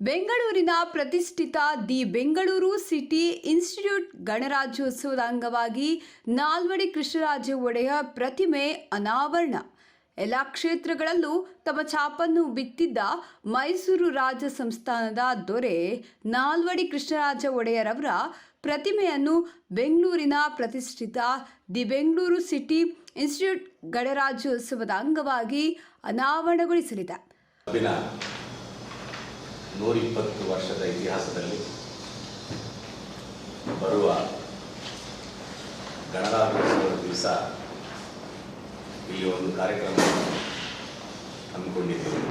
ಬೆಂಗಳೂರಿನ ಪ್ರತಿಷ್ಠಿತ the Bengaluru city institute ಗಣರಾಜ್ಯೋತ್ಸವದ ಅಂಗವಾಗಿ ನಾಲ್ವಡಿ ಕೃಷ್ಣರಾಜ ಒಡೆಯ ಪ್ರತಿಮೆ ಅನಾವರಣ. ಎಲ್ಲ ಕ್ಷೇತ್ರಗಳಲ್ಲೂ ತಮ್ಮ ಛಾಪನ್ನು ಬಿತ್ತಿದ್ದ ಮೈಸೂರು ರಾಜ ಸಂಸ್ಥಾನದ ದೊರೆ ನಾಲ್ವಡಿ ಕೃಷ್ಣರಾಜ ಒಡೆಯರವರ ಪ್ರತಿಮೆಯನ್ನು ಬೆಂಗಳೂರಿನ ಪ್ರತಿಷ್ಠಿತ ದಿ ಬೆಂಗಳೂರು ಸಿಟಿ ಇನ್ಸ್ಟಿಟ್ಯೂಟ್ ಗಣರಾಜ್ಯೋತ್ಸವದ ಅಂಗವಾಗಿ ಅನಾವರಣಗೊಳಿಸಲಿದೆ. ನೂರಿಪ್ಪತ್ತು ವರ್ಷದ ಇತಿಹಾಸದಲ್ಲಿ ಬರುವ ಗಣರಾಜ್ಯೋತ್ಸವದ ದಿವಸ ಇಲ್ಲಿ ಒಂದು ಕಾರ್ಯಕ್ರಮವನ್ನು ಹಮ್ಮಿಕೊಂಡಿದ್ದೇವೆ.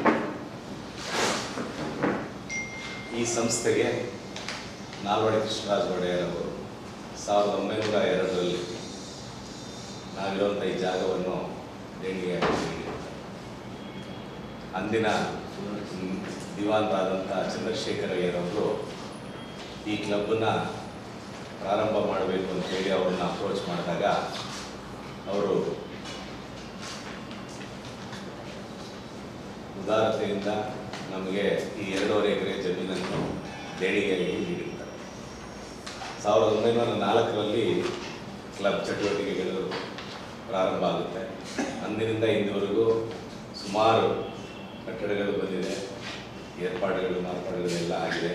ಈ ಸಂಸ್ಥೆಗೆ ನಾಲ್ವಡಿ ಕೃಷ್ಣರಾಜ ಒಡೆಯರ್ ಅವರು ಸಾವಿರದ ಒಂಬೈನೂರ ಎರಡರಲ್ಲಿ ನಾವಿರುವಂಥ ಈ ಜಾಗವನ್ನು ನೀಡಿದ್ದಾರೆ. ಅಂದಿನ ದಿವಾನರಾದಂಥ ಚಂದ್ರಶೇಖರ ಅಯ್ಯರವರು ಈ ಕ್ಲಬ್ಬನ್ನು ಪ್ರಾರಂಭ ಮಾಡಬೇಕು ಅಂತೇಳಿ ಅವ್ರನ್ನ ಅಪ್ರೋಚ್ ಮಾಡಿದಾಗ ಅವರು ಉದಾರತೆಯಿಂದ ನಮಗೆ ಈ ಎರಡೂವರೆ ಎಕರೆ ಜಮೀನನ್ನು ದೇಣಿಗೆಯಾಗಿ ನೀಡಿರ್ತಾರೆ ಸಾವಿರದ ಒಂಬೈನೂರ ನಾಲ್ಕರಲ್ಲಿ ಕ್ಲಬ್ ಚಟುವಟಿಕೆಗಳು ಪ್ರಾರಂಭ ಆಗುತ್ತೆ. ಅಂದಿನಿಂದ ಇಂದುವರೆಗೂ ಸುಮಾರು ಕಟ್ಟಡಗಳು ಬಂದಿದೆ. ಏರ್ಪಾಡುಗಳು ಮಾರ್ಪಾಡುಗಳೆಲ್ಲ ಆಗಿದೆ.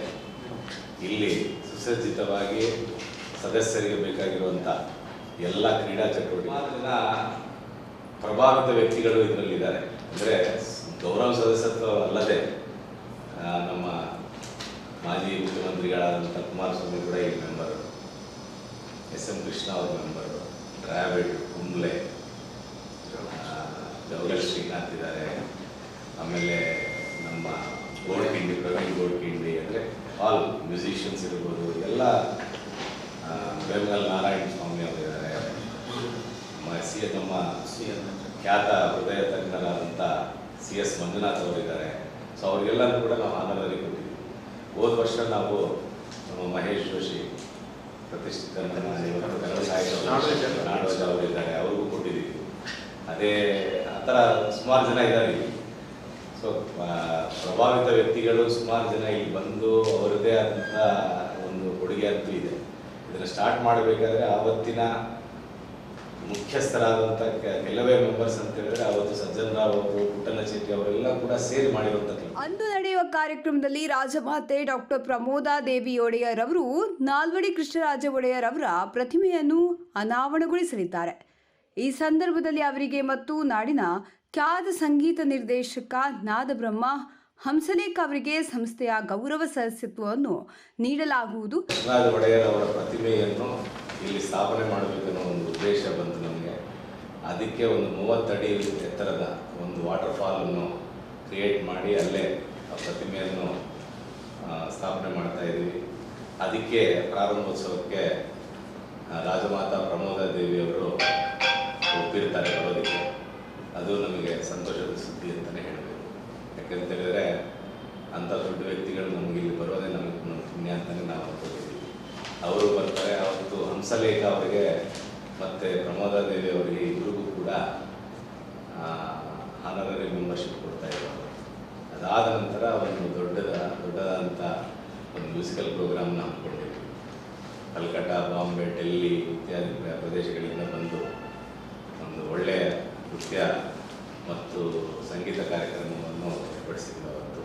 ಇಲ್ಲಿ ಸುಸಜ್ಜಿತವಾಗಿ ಸದಸ್ಯರಿಗೆ ಬೇಕಾಗಿರುವಂಥ ಎಲ್ಲ ಕ್ರೀಡಾ ಚಟುವಟಿಕೆ. ಪ್ರಭಾವಿತ ವ್ಯಕ್ತಿಗಳು ಇದರಲ್ಲಿದ್ದಾರೆ. ಅಂದರೆ ಗೌರವ ಸದಸ್ಯತ್ವ ಅಲ್ಲದೆ ಆ, ನಮ್ಮ ಮಾಜಿ ಮುಖ್ಯಮಂತ್ರಿಗಳಾದಂಥ ಕುಮಾರಸ್ವಾಮಿ ಕೂಡ ಈ ಮೆಂಬರು ಎಸ್ ಎಂ ಕೃಷ್ಣ ಅವ್ರ ಮೆಂಬರು ಡ್ರಾವಿಡ್ ಕುಂಬ್ಲೆ ಗೌರವ್ ಶ್ರೀನಾಥ್ ಇದ್ದಾರೆ. ಆಮೇಲೆ ನಮ್ಮ ಗೋಡ್ಕಿಂಡಿ ಪ್ರವೀಣ್ ಗೋಡ್ಕಿಂಡಿ ಅಂದರೆ ಆಲ್ ಮ್ಯೂಸಿಷಿಯನ್ಸ್ ಇರ್ಬೋದು. ಎಲ್ಲ ಬೆಂಗಲ್ ನಾರಾಯಣ ಸ್ವಾಮಿ ಅವರಿದ್ದಾರೆ ಸಿ ನಮ್ಮ ಖ್ಯಾತ ಹೃದಯ ತಜ್ಞರಾದಂಥ ಸಿ ಎಸ್ ಮಂಜುನಾಥ್ ಅವರಿದ್ದಾರೆ ಸೊ ಅವರಿಗೆಲ್ಲರೂ ಕೂಡ ನಾವು ಆನಂದದಲ್ಲಿ ಕೊಟ್ಟಿದ್ದೀವಿ ಹೋದ ವರ್ಷ ನಾವು ಮಹೇಶ್ ಜೋಶಿ ಪ್ರತಿಷ್ಠಿತ ನಾಡೋಜ ಅವರಿದ್ದಾರೆ ಅವ್ರಿಗೂ ಕೊಟ್ಟಿದ್ದೀವಿ ಅದೇ ಆ ಥರ ಸುಮಾರು ಜನ ಇದ್ದಾರೆ ಸೊ ಪ್ರಭಾವಿತ ವ್ಯಕ್ತಿಗಳು ಸುಮಾರು ಜನ ಇಲ್ಲಿ ಬಂದು ಅವರದೇ ಆದಂಥ ಒಂದು ಕೊಡುಗೆ ಅಂತೂ ಇದೆ ಇದನ್ನು ಸ್ಟಾರ್ಟ್ ಮಾಡಬೇಕಾದ್ರೆ ಆವತ್ತಿನ ಮುಖ್ಯಸ್ಥರಾದಂಥ ಕೆಲವೇ ಮೆಂಬರ್ಸ್ ಅಂತ ಹೇಳಿದ್ರೆ ಅವತ್ತು ಸಜ್ಜನ್ ರಾವ್ ಅವರು ಪುಟ್ಟಣ್ಣ ಚೇಟಿ ಅವರೆಲ್ಲ ಕೂಡ ಸೇರಿ ಮಾಡಿರುವಂಥದ್ದು ಅಂದು ನಡೆಯುವ ಕಾರ್ಯಕ್ರಮದಲ್ಲಿ ರಾಜಮಾತೆ ಡಾಕ್ಟರ್ ಪ್ರಮೋದಾ ದೇವಿ ಒಡೆಯರ್ ಅವರು ನಾಲ್ವಡಿ ಕೃಷ್ಣರಾಜ ಒಡೆಯರ್ ಅವರ ಪ್ರತಿಮೆಯನ್ನು ಅನಾವರಣಗೊಳಿಸಲಿದ್ದಾರೆ. ಈ ಸಂದರ್ಭದಲ್ಲಿ ಅವರಿಗೆ ಮತ್ತು ನಾಡಿನ ಖ್ಯಾತ ಸಂಗೀತ ನಿರ್ದೇಶಕ ನಾದಬ್ರಹ್ಮ ಹಂಸಲೇಖ ಅವರಿಗೆ ಸಂಸ್ಥೆಯ ಗೌರವ ಸದಸ್ಯತ್ವವನ್ನು ನೀಡಲಾಗುವುದು. ಒಡೆಯರ್ ಅವರ ಪ್ರತಿಮೆಯನ್ನು ಇಲ್ಲಿ ಸ್ಥಾಪನೆ ಮಾಡಬೇಕನ್ನೋ ಒಂದು ಉದ್ದೇಶ ಬಂತು ನಮಗೆ. ಅದಕ್ಕೆ ಒಂದು ಮೂವತ್ತಡಿ ಎತ್ತರದ ಒಂದು ವಾಟರ್ ಫಾಲನ್ನು ಕ್ರಿಯೇಟ್ ಮಾಡಿ ಅಲ್ಲೇ ಆ ಪ್ರತಿಮೆಯನ್ನು ಸ್ಥಾಪನೆ ಮಾಡ್ತಾ ಇದ್ದೀವಿ. ಅದಕ್ಕೆ ಪ್ರಾರಂಭೋತ್ಸವಕ್ಕೆ ರಾಜಮಾತಾ ಪ್ರಮೋದಾ ದೇವಿಯವರು ಒಪ್ಪಿರ್ತಾರೆ ಬರೋದಕ್ಕೆ. ಅದು ನಮಗೆ ಸಂತೋಷದ ಸುದ್ದಿ ಅಂತಲೇ ಹೇಳಬೇಕು ಯಾಕಂತ ಹೇಳಿದ್ರೆ ಅಂಥ ದೊಡ್ಡ ವ್ಯಕ್ತಿಗಳು ನಮಗೆ ಇಲ್ಲಿ ಬರೋದೇ ನಮಗೆ ಪುಣ್ಯ ಅಂತಲೇ ನಾವು ಅನ್ಕೋತೀವಿ ಅವರು ಬರ್ತಾರೆ ಹಂಸಲೇಖ ಅವರಿಗೆ, ಮತ್ತು ಪ್ರಮೋದ ದೇವಿ ಅವರಿಗೆ ಇಬ್ಬರಿಗೂ ಕೂಡ ಆನರರಿ ಮೆಂಬರ್ಶಿಪ್ ಕೊಡ್ತಾ ಇದ್ದಾರೆ. ಅದಾದ ನಂತರ ಒಂದು ದೊಡ್ಡದ ದೊಡ್ಡದಾದಂಥ ಒಂದು ಮ್ಯೂಸಿಕಲ್ ಪ್ರೋಗ್ರಾಮ್ನ ಹಮ್ಮಿಕೊಂಡಿದ್ವಿ ಕಲ್ಕಟ್ಟ, ಬಾಂಬೆ, ಡೆಲ್ಲಿ ಇತ್ಯಾದಿ ಪ್ರದೇಶಗಳಿಂದ ಬಂದು ಒಂದು ಒಳ್ಳೆಯ ನೃತ್ಯ ಮತ್ತು ಸಂಗೀತ ಕಾರ್ಯಕ್ರಮವನ್ನು ಏರ್ಪಡಿಸಿದ್ದು ಅವತ್ತು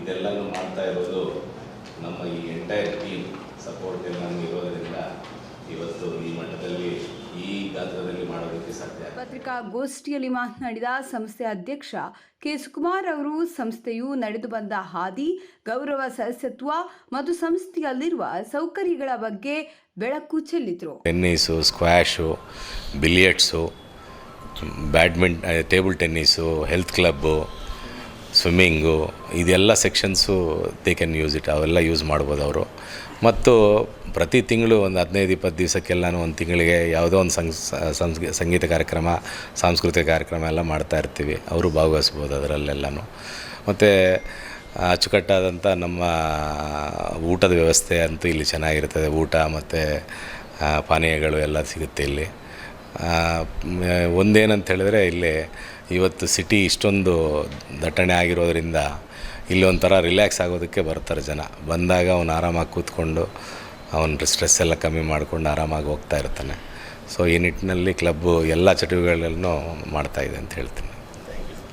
ಇದೆಲ್ಲನೂ ಮಾಡ್ತಾ ಇರೋದು ನಮ್ಮ ಈ ಎಂಟೈರ್ ಟೀಮ್. ಸಪೋರ್ಟ್ ಎಲ್ಲ ಇರೋದರಿಂದ ಇವತ್ತು ಈ ಮಟ್ಟದಲ್ಲಿ ಈ ಗಾತ್ರದಲ್ಲಿ ಮಾಡೋದಕ್ಕೆ ಸಾಧ್ಯ. ಪತ್ರಿಕಾಗೋಷ್ಠಿಯಲ್ಲಿ ಮಾತನಾಡಿದ ಸಂಸ್ಥೆ ಅಧ್ಯಕ್ಷ ಕೆ ಸುಕುಮಾರ್ ಅವರು ಸಂಸ್ಥೆಯು ನಡೆದು ಬಂದ ಹಾದಿ ಗೌರವ ಸದಸ್ಯತ್ವ ಮತ್ತು ಸಂಸ್ಥೆಯಲ್ಲಿರುವ ಸೌಕರ್ಯಗಳ ಬಗ್ಗೆ ಬೆಳಕು ಚೆಲ್ಲಿದ್ರು tennis squash billiards badminton table tennis health club swimming, ಇದೆಲ್ಲ sections they can use it ಅವೆಲ್ಲ ಯೂಸ್ ಮಾಡ್ಬೋದು ಅವರು. ಮತ್ತು ಪ್ರತಿ ತಿಂಗಳು ಒಂದು ಹದಿನೈದು, ಇಪ್ಪತ್ತು ದಿವಸಕ್ಕೆಲ್ಲನೂ ಒಂದು ತಿಂಗಳಿಗೆ ಯಾವುದೋ ಒಂದು ಸಂಗ್ ಸಂಗೀತ ಕಾರ್ಯಕ್ರಮ, ಸಾಂಸ್ಕೃತಿಕ ಕಾರ್ಯಕ್ರಮ ಎಲ್ಲ ಮಾಡ್ತಾ ಇರ್ತೀವಿ. ಅವರು ಭಾಗವಹಿಸ್ಬೋದು ಅದರಲ್ಲೆಲ್ಲನೂ. ಮತ್ತು ಅಚ್ಚುಕಟ್ಟಾದಂಥ ನಮ್ಮ ಊಟದ ವ್ಯವಸ್ಥೆ ಅಂತೂ ಇಲ್ಲಿ ಚೆನ್ನಾಗಿರ್ತದೆ. ಊಟ ಮತ್ತು ಪಾನೀಯಗಳು ಎಲ್ಲ ಸಿಗುತ್ತೆ ಇಲ್ಲಿ. ಒಂದೇನಂತ ಹೇಳಿದ್ರೆ ಇಲ್ಲಿ ಇವತ್ತು ಸಿಟಿ ಇಷ್ಟೊಂದು ದಟ್ಟಣೆ ಆಗಿರೋದರಿಂದ ಇಲ್ಲಿ ಒಂಥರ ರಿಲ್ಯಾಕ್ಸ್ ಆಗೋದಕ್ಕೆ ಬರ್ತಾರೆ ಜನ. ಬಂದಾಗ ಅವನು ಆರಾಮಾಗಿ ಕೂತ್ಕೊಂಡು ಅವನ ಸ್ಟ್ರೆಸ್ ಎಲ್ಲ ಕಮ್ಮಿ ಮಾಡಿಕೊಂಡು ಆರಾಮಾಗಿ ಹೋಗ್ತಾ ಇರ್ತಾನೆ. ಸೊ ಈ ನಿಟ್ಟಿನಲ್ಲಿ ಕ್ಲಬ್ಬು ಎಲ್ಲ ಚಟುವಟಿಕೆಗಳನ್ನು ಮಾಡ್ತಾಯಿದೆ ಅಂತ ಹೇಳ್ತೀನಿ.